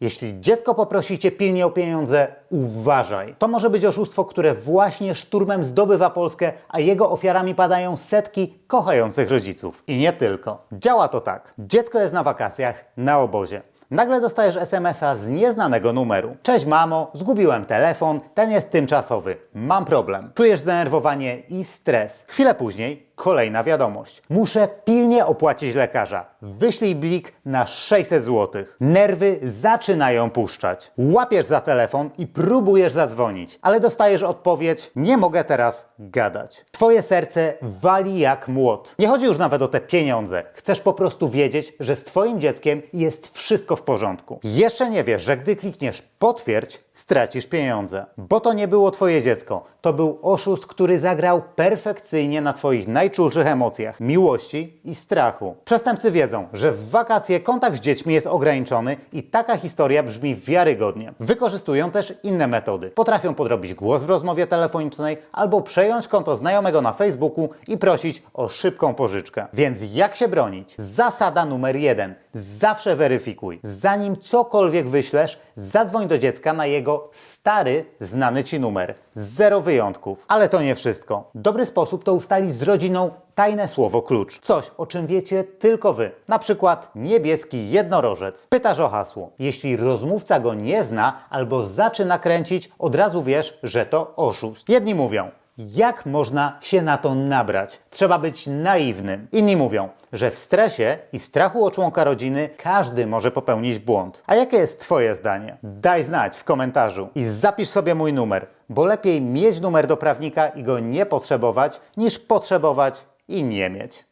Jeśli dziecko poprosi cię pilnie o pieniądze, uważaj. To może być oszustwo, które właśnie szturmem zdobywa Polskę, a jego ofiarami padają setki kochających rodziców. I nie tylko. Działa to tak. Dziecko jest na wakacjach, na obozie. Nagle dostajesz SMS-a z nieznanego numeru. Cześć mamo, zgubiłem telefon, ten jest tymczasowy. Mam problem. Czujesz zdenerwowanie i stres. Chwilę później kolejna wiadomość. Muszę pilnie opłacić lekarza. Wyślij blik na 600 zł. Nerwy zaczynają puszczać. Łapiesz za telefon i próbujesz zadzwonić, ale dostajesz odpowiedź: Nie mogę teraz gadać. Twoje serce wali jak młot. Nie chodzi już nawet o te pieniądze. Chcesz po prostu wiedzieć, że z Twoim dzieckiem jest wszystko w porządku. Jeszcze nie wiesz, że gdy klikniesz potwierdź, stracisz pieniądze. Bo to nie było Twoje dziecko. To był oszust, który zagrał perfekcyjnie na Twoich najczulszych emocjach miłości i strachu. Przestępcy wiedzą, że w wakacje kontakt z dziećmi jest ograniczony i taka historia brzmi wiarygodnie. Wykorzystują też inne metody. Potrafią podrobić głos w rozmowie telefonicznej albo przejąć konto znajomego na Facebooku i prosić o szybką pożyczkę. Więc jak się bronić? Zasada numer jeden. Zawsze weryfikuj. Zanim cokolwiek wyślesz, zadzwoń do dziecka na jego stary, znany ci numer. Zero wyjątków. Ale to nie wszystko. Dobry sposób to ustalić z rodziną tajne słowo klucz. Coś, o czym wiecie tylko wy. Na przykład niebieski jednorożec. Pytasz o hasło. Jeśli rozmówca go nie zna albo zaczyna kręcić, od razu wiesz, że to oszust. Jedni mówią, jak można się na to nabrać? Trzeba być naiwnym. Inni mówią, że w stresie i strachu o członka rodziny każdy może popełnić błąd. A jakie jest Twoje zdanie? Daj znać w komentarzu i zapisz sobie mój numer, bo lepiej mieć numer do prawnika i go nie potrzebować, niż potrzebować i nie mieć.